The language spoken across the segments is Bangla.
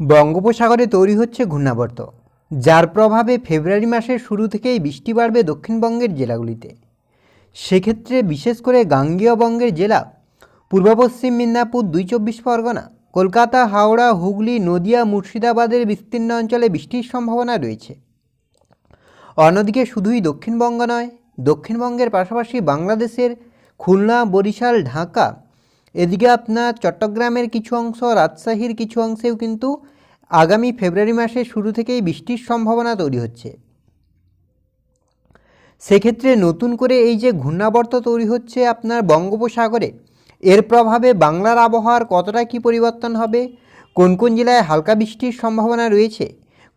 বঙ্গোপসাগরে তৈরি হচ্ছে ঘূর্ণাবর্ত, যার প্রভাবে ফেব্রুয়ারি মাসের শুরু থেকেই বৃষ্টি বাড়বে দক্ষিণবঙ্গের জেলাগুলিতে। সেক্ষেত্রে বিশেষ করে গাঙ্গেয় বঙ্গের জেলা, পূর্ব পশ্চিম মিদনাপুর দুই চব্বিশ পরগনা, কলকাতা, হাওড়া, হুগলি, নদিয়া, মুর্শিদাবাদের বিস্তীর্ণ অঞ্চলে বৃষ্টির সম্ভাবনা রয়েছে। অন্যদিকে শুধুই দক্ষিণবঙ্গ নয়, দক্ষিণবঙ্গের পাশাপাশি বাংলাদেশের খুলনা, বরিশাল, ঢাকা এদিকে আপনার চট্টগ্রামের কিছু অংশ, রাজশাহীর কিছু অংশেও কিন্তু আগামী ফেব্রুয়ারি মাসের শুরু থেকেই বৃষ্টির সম্ভাবনা তৈরি হচ্ছে। সেক্ষেত্রে নতুন করে এই যে ঘূর্ণাবর্ত তৈরি হচ্ছে আপনার বঙ্গোপসাগরে, এর প্রভাবে বাংলার আবহাওয়ার কতটা কী পরিবর্তন হবে, কোন কোন জেলায় হালকা বৃষ্টির সম্ভাবনা রয়েছে,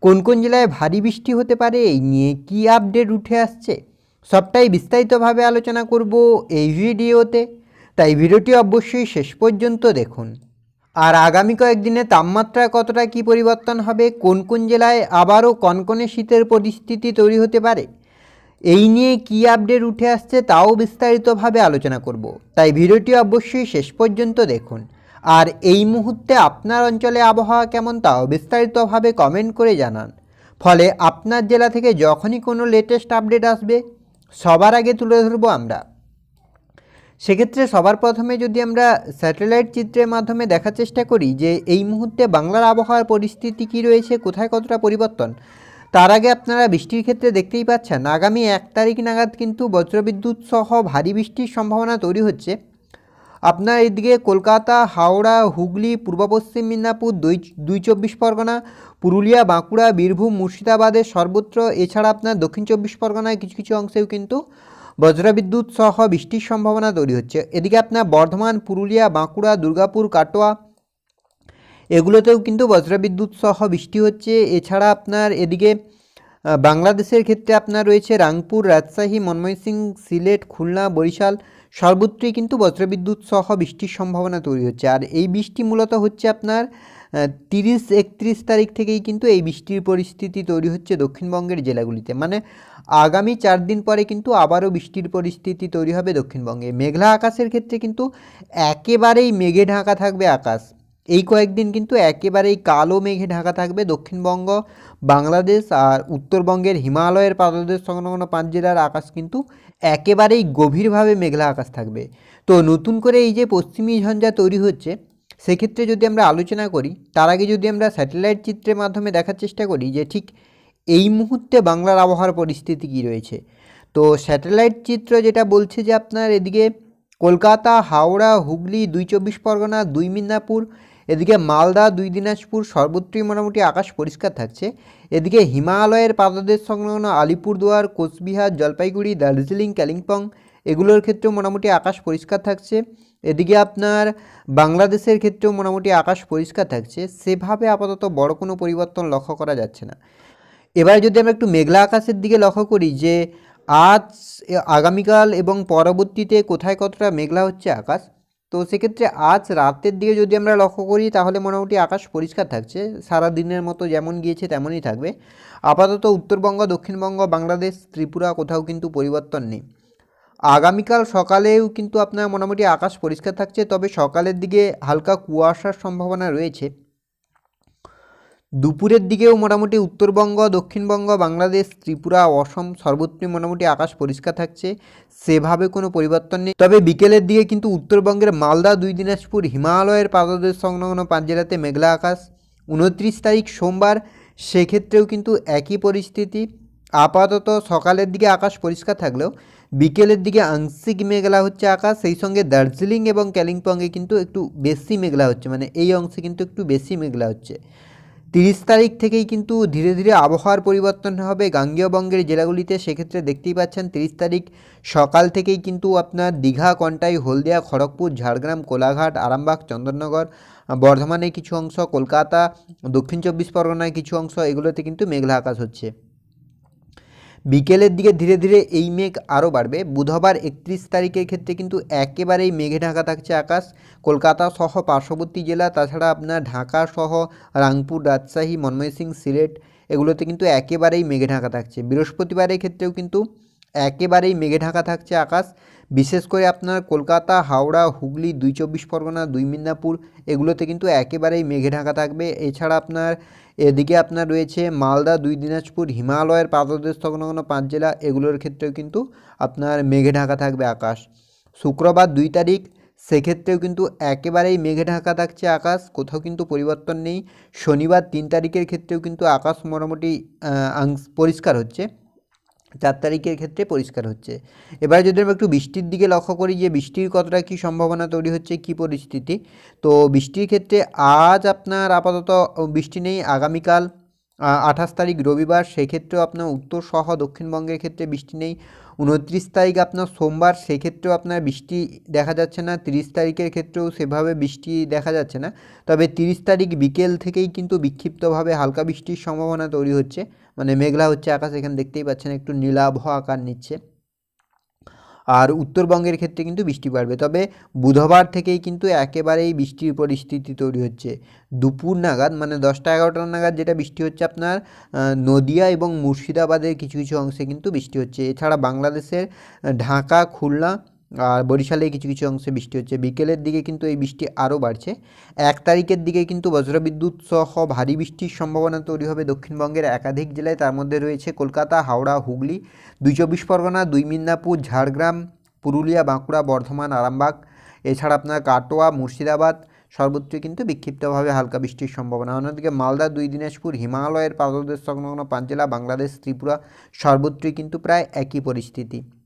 কোন কোন জেলায় ভারী বৃষ্টি হতে পারে, এই নিয়ে কী আপডেট উঠে আসছে, সবটাই বিস্তারিতভাবে আলোচনা করব এই ভিডিওতে। তাই ভিডিওটি অবশ্যই শেষ পর্যন্ত দেখুন। আর আগামী কয়েকদিনে তাপমাত্রা কতটা কি পরিবর্তন হবে, কোন কোন জেলায় আবারও কনকনে শীতের পরিস্থিতি তৈরি হতে পারে, এই নিয়ে কী আপডেট উঠে আসছে তাও বিস্তারিতভাবে আলোচনা করব। তাই ভিডিওটি অবশ্যই শেষ পর্যন্ত দেখুন। আর এই মুহূর্তে আপনার অঞ্চলে আবহাওয়া কেমন তাও বিস্তারিতভাবে কমেন্ট করে জানান। ফলে আপনার জেলা থেকে যখনই কোনো লেটেস্ট আপডেট আসবে, সবার আগে তুলে ধরবো আমরা। সেক্ষেত্রে সবার প্রথমে যদি আমরা স্যাটেলাইট চিত্রের মাধ্যমে দেখার চেষ্টা করি যে এই মুহূর্তে বাংলার আবহাওয়ার পরিস্থিতি কী রয়েছে, কোথায় কতটা পরিবর্তন, তার আগে আপনারা বৃষ্টির ক্ষেত্রে দেখতেই পাচ্ছেন আগামী এক তারিখ নাগাদ কিন্তু বজ্রবিদ্যুৎ সহ ভারী বৃষ্টির সম্ভাবনা তৈরি হচ্ছে। আপনার এদিকে কলকাতা, হাওড়া, হুগলি, পূর্ব পশ্চিম মিদনাপুর, দুই দুই চব্বিশ পরগনা, পুরুলিয়া, বাঁকুড়া, বীরভূম, মুর্শিদাবাদের সর্বত্র, এছাড়া আপনার দক্ষিণ চব্বিশ পরগনায় কিছু কিছু অংশেও কিন্তু বজ্রবিদ্যুৎ সহ বৃষ্টির সম্ভাবনা তৈরি হচ্ছে। এদিকে আপনার বর্ধমান, পুরুলিয়া, বাঁকুড়া, দুর্গাপুর, কাটোয়া, এগুলোতেও কিন্তু বজ্রবিদ্যুৎ সহ বৃষ্টি হচ্ছে। এছাড়া আপনার এদিকে বাংলাদেশের ক্ষেত্রে আপনার রয়েছে রাংপুর, রাজশাহী ময়মনসিংহ সিলেট, খুলনা, বরিশাল, সর্বত্রই কিন্তু বজ্রবিদ্যুৎ সহ বৃষ্টির সম্ভাবনা তৈরি হচ্ছে। আর এই বৃষ্টি মূলত হচ্ছে আপনার তিরিশ একত্রিশ তারিখ থেকেই কিন্তু এই বৃষ্টির পরিস্থিতি তৈরি হচ্ছে দক্ষিণবঙ্গের জেলাগুলিতে। মানে আগামী চার দিন পরে কিন্তু আবারও বৃষ্টির পরিস্থিতি তৈরি হবে দক্ষিণবঙ্গে। মেঘলা আকাশের ক্ষেত্রে কিন্তু একেবারেই মেঘে ঢাকা থাকবে আকাশ। এই কয়েকদিন কিন্তু একেবারেই কালো মেঘে ঢাকা থাকবে দক্ষিণবঙ্গ, বাংলাদেশ আর উত্তরবঙ্গের হিমালয়ের পাদদেশ সংলগ্ন পাঁচ জেলার আকাশ কিন্তু একেবারেই গভীরভাবে মেঘলা আকাশ থাকবে। তো নতুন করে এই যে পশ্চিমী ঝঞ্ঝা তৈরি হচ্ছে, সেক্ষেত্রে যদি আমরা আলোচনা করি, তার আগে যদি আমরা স্যাটেলাইট চিত্রের মাধ্যমে দেখার চেষ্টা করি যে ঠিক এই মুহূর্তে বাংলার আবহাওয়ার পরিস্থিতি কী রয়েছে? তো স্যাটেলাইট চিত্র যেটা বলছে যে আপনার এদিকে কলকাতা, হাওড়া, হুগলি, দুই চব্বিশ পরগনা, দুই মিদনাপুর, এদিকে মালদা, দুই দিনাজপুর, সর্বত্রই মোটামুটি আকাশ পরিষ্কার থাকছে। এদিকে হিমালয়ের পাদদেশ সংলগ্ন আলিপুরদুয়ার, কোচবিহার, জলপাইগুড়ি, দার্জিলিং, কালিম্পং, এগুলোর ক্ষেত্রেও মোটামুটি আকাশ পরিষ্কার থাকছে। এদিকে আপনার বাংলাদেশের ক্ষেত্রেও মোটামুটি আকাশ পরিষ্কার থাকছে। সেভাবে আপাতত বড় কোনো পরিবর্তন লক্ষ্য করা যাচ্ছে না। এবার যদি আমরা একটু মেঘলা আকাশের দিকে লক্ষ্য করি যে আজ আগামীকাল এবং পরবর্তীতে কোথায় কতটা মেঘলা হচ্ছে আকাশ, তো সেক্ষেত্রে আজ রাতের দিকে যদি আমরা লক্ষ্য করি তাহলে মোটামুটি আকাশ পরিষ্কার থাকছে সারা দিনের মতো যেমন গিয়েছে তেমনই থাকবে। আপাতত উত্তরবঙ্গ, দক্ষিণবঙ্গ, বাংলাদেশ, ত্রিপুরা কোথাও কিন্তু পরিবর্তন নেই। আগামীকাল সকালেও কিন্তু আপনার মোটামুটি আকাশ পরিষ্কার থাকছে, তবে সকালের দিকে হালকা কুয়াশার সম্ভাবনা রয়েছে। দুপুরের দিকেও মোটামুটি উত্তরবঙ্গ, দক্ষিণবঙ্গ, বাংলাদেশ, ত্রিপুরা, অসম সর্বত্রই মোটামুটি আকাশ পরিষ্কার থাকছে, সেভাবে কোনো পরিবর্তন নেই। তবে বিকেলের দিকে কিন্তু উত্তরবঙ্গের মালদা, দুই দিনাজপুর, হিমালয়ের পাদদেশ সংলগ্ন পাঁচ জেলাতে মেঘলা আকাশ। উনত্রিশ তারিখ সোমবার, সেক্ষেত্রেও কিন্তু একই পরিস্থিতি। আপাতত সকালের দিকে আকাশ পরিষ্কার থাকলেও বিকেলের দিকে আংশিক মেঘলা হচ্ছে আকাশ, সেই সঙ্গে দার্জিলিং এবং কালিম্পংয়ে কিন্তু একটু বেশি মেঘলা হচ্ছে মানে এই অংশে কিন্তু একটু বেশি মেঘলা হচ্ছে। তিরিশ তারিখ থেকেই কিন্তু ধীরে ধীরে আবহাওয়ার পরিবর্তন হবে। গাঙ্গেয়বঙ্গের জেলাগুলিতে সেক্ষেত্রে দেখতেই পাচ্ছেন তিরিশ তারিখ সকাল থেকেই কিন্তু আপনার দীঘা, কন্টাই, হলদিয়া, খড়গপুর, ঝাড়গ্রাম, কোলাঘাট, আরামবাগ, চন্দননগর, বর্ধমানের কিছু অংশ, কলকাতা, দক্ষিণ চব্বিশ পরগনায় কিছু অংশ এগুলোতে কিন্তু মেঘলা আকাশ হচ্ছে। বিকেলের দিকে ধীরে ধীরে এই মেঘ আরও বাড়বে। বুধবার একত্রিশ তারিখের ক্ষেত্রে কিন্তু একেবারেই মেঘে ঢাকা থাকছে আকাশ। কলকাতা সহ পার্শ্ববর্তী জেলা, তাছাড়া আপনার ঢাকা সহ রাংপুর, রাজশাহী ময়মনসিংহ সিলেট, এগুলোতে কিন্তু একেবারেই মেঘে ঢাকা থাকছে। বৃহস্পতিবারের ক্ষেত্রেও কিন্তু একেবারেই মেঘে ঢাকা থাকছে আকাশ। বিশেষ করে আপনার কলকাতা, হাওড়া, হুগলি, দুই চব্বিশ পরগনা, দুই মিদনাপুর, এগুলোতে কিন্তু একেবারেই মেঘে ঢাকা থাকবে। এছাড়া আপনার এদিকে আপনার রয়েছে মালদা, দুই দিনাজপুর, হিমালয়ের পাদদেশ সংলগ্ন পাঁচ জেলা, এগুলোর ক্ষেত্রেও কিন্তু আপনার মেঘে ঢাকা থাকবে আকাশ। শুক্রবার দুই তারিখ, সেক্ষেত্রেও কিন্তু একেবারেই মেঘে ঢাকা থাকছে আকাশ, কোথাও কিন্তু পরিবর্তন নেই। শনিবার তিন তারিখের ক্ষেত্রেও কিন্তু আকাশ মোটামুটি পরিষ্কার হচ্ছে। চার তারিখের ক্ষেত্রে পরিষ্কার হচ্ছে। এবারে যদি আমরা একটু বৃষ্টির দিকে লক্ষ্য করি যে বৃষ্টির কতটা কি সম্ভাবনা তৈরি হচ্ছে, কি পরিস্থিতি, তো বৃষ্টির ক্ষেত্রে আজ আপনার আপাতত বৃষ্টি নেই, আগামীকাল আঠাশ তারিখ রবিবার, সেক্ষেত্রেও আপনার উত্তর সহ দক্ষিণবঙ্গের ক্ষেত্রে বৃষ্টি নেই। উনত্রিশ তারিখ আপনার সোমবার, সেক্ষেত্রেও আপনার বৃষ্টি দেখা যাচ্ছে না, তিরিশ তারিখের ক্ষেত্রেও সেভাবে বৃষ্টি দেখা যাচ্ছে না। তবে তিরিশ তারিখ বিকেল থেকেই কিন্তু বিক্ষিপ্তভাবে হালকা বৃষ্টির সম্ভাবনা তৈরি হচ্ছে। মানে মেঘলা হচ্ছে আকাশ, এখানে দেখতেই পাচ্ছেন, একটু নীলাভ আকার নিচ্ছে। আর উত্তরবঙ্গের ক্ষেত্রে কিন্তু বৃষ্টি বাড়বে। তবে বুধবার থেকেই কিন্তু একেবারেই বৃষ্টির পরিস্থিতি তৈরি হচ্ছে। দুপুর নাগাদ মানে দশটা এগারোটা নাগাদ যেটা বৃষ্টি হচ্ছে আপনার নদিয়া এবং মুর্শিদাবাদের কিছু কিছু অংশে কিন্তু বৃষ্টি হচ্ছে। এছাড়া বাংলাদেশের ঢাকা, খুলনা আর বরিশালে কিছু কিছু অংশে বৃষ্টি হচ্ছে। বিকেলের দিকে কিন্তু এই বৃষ্টি আরও বাড়ছে। এক তারিখের দিকে কিন্তু বজ্রবিদ্যুৎ সহ ভারী বৃষ্টির সম্ভাবনা তৈরি হবে দক্ষিণবঙ্গের একাধিক জেলায়। তার মধ্যে রয়েছে কলকাতা, হাওড়া, হুগলি দুই চব্বিশ পরগনা, দুই মিদনাপুর, ঝাড়গ্রাম, পুরুলিয়া, বাঁকুড়া, বর্ধমান, আরামবাগ। এছাড়া আপনার কাটোয়া, মুর্শিদাবাদ সর্বত্রই কিন্তু বিক্ষিপ্তভাবে হালকা বৃষ্টির সম্ভাবনা। অন্যদিকে মালদা, দুই দিনাজপুর, হিমালয়ের পাদদেশ সংলগ্ন পাঁচ জেলা বাংলাদেশ, ত্রিপুরা সর্বত্রই কিন্তু প্রায় একই পরিস্থিতি।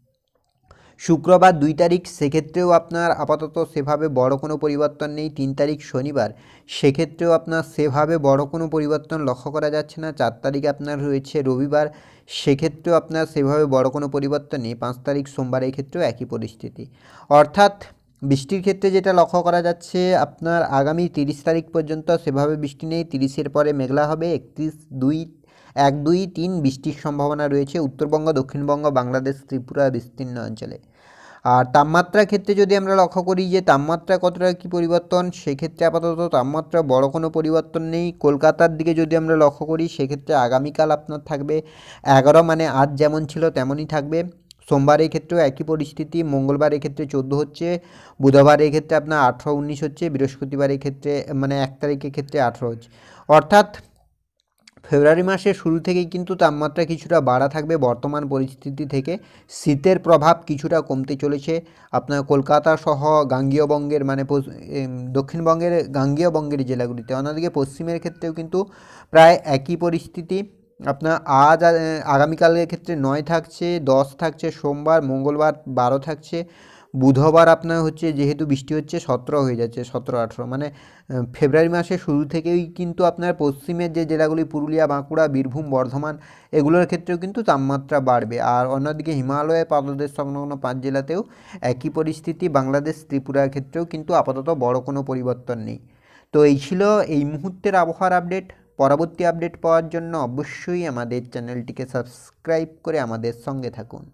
শুক্রবার দুই তারিখ, সেক্ষেত্রেও আপনার আপাতত সেভাবে বড় কোনো পরিবর্তন নেই। তিন তারিখ শনিবার, সেক্ষেত্রেও আপনার সেভাবে বড় কোনো পরিবর্তন লক্ষ্য করা যাচ্ছে না। চার তারিখে আপনার রয়েছে রবিবার, সেক্ষেত্রেও আপনার সেভাবে বড় কোনো পরিবর্তন নেই। পাঁচ তারিখ সোমবার এই ক্ষেত্রেও একই পরিস্থিতি। অর্থাৎ বৃষ্টির ক্ষেত্রে যেটা লক্ষ্য করা যাচ্ছে, আপনার আগামী তিরিশ তারিখ পর্যন্ত সেভাবে বৃষ্টি নেই। তিরিশের পরে মেঘলা হবে। একত্রিশ দুই এক, দুই, তিন বৃষ্টির সম্ভাবনা রয়েছে উত্তরবঙ্গ, দক্ষিণবঙ্গ, বাংলাদেশ, ত্রিপুরা, বিস্তীর্ণ অঞ্চলে। আর তাপমাত্রার ক্ষেত্রে যদি আমরা লক্ষ্য করি যে তাপমাত্রা কতটা কী পরিবর্তন, সেক্ষেত্রে আপাতত তাপমাত্রা বড় কোনো পরিবর্তন নেই। কলকাতার দিকে যদি আমরা লক্ষ্য করি, সেক্ষেত্রে আগামীকাল আপনার থাকবে এগারো মানে আজ যেমন ছিল তেমনই থাকবে। সোমবার ক্ষেত্রেও একই পরিস্থিতি, মঙ্গলবার ক্ষেত্রে চোদ্দ হচ্ছে, বুধবার ক্ষেত্রে আপনার আঠেরো, উনিশ হচ্ছে, বৃহস্পতিবার ক্ষেত্রে মানে এক তারিখের ক্ষেত্রে আঠেরো হচ্ছে। অর্থাৎ ফেব্রুয়ারি মাসের শুরু থেকেই কিন্তু তাপমাত্রা কিছুটা বাড়া থাকবে। বর্তমান পরিস্থিতি থেকে শীতের প্রভাব কিছুটা কমতে চলেছে। আপনার কলকাতা সহ গাঙ্গীয় বঙ্গের মানে দক্ষিণবঙ্গের গাঙ্গীয় বঙ্গের জেলাগুলিতে, অন্যদিকে পশ্চিমের ক্ষেত্রেও কিন্তু প্রায় একই পরিস্থিতি। আপনার আজ আগামীকালের ক্ষেত্রে নয় থাকছে, দশ থাকছে, সোমবার, মঙ্গলবার বারো থাকছে। বুধবার আপনার হচ্ছে, যেহেতু বৃষ্টি হচ্ছে, সতেরো হয়ে যাচ্ছে, সতেরো, আঠেরো। মানে ফেব্রুয়ারি মাসের শুরু থেকেই কিন্তু আপনার পশ্চিমের যে জেলাগুলি, পুরুলিয়া, বাঁকুড়া, বীরভূম, বর্ধমান, এগুলোর ক্ষেত্রেও কিন্তু তাপমাত্রা বাড়বে। আর অন্যদিকে হিমালয়ের পাদদেশ সংলগ্ন পাঁচ জেলাতেও একই পরিস্থিতি। বাংলাদেশ, ত্রিপুরার ক্ষেত্রেও কিন্তু আপাতত বড় কোনো পরিবর্তন নেই। তো এই ছিল এই মুহূর্তের আবহাওয়ার আপডেট। পরবর্তী আপডেট পাওয়ার জন্য অবশ্যই আমাদের চ্যানেলটিকে সাবস্ক্রাইব করে আমাদের সঙ্গে থাকুন।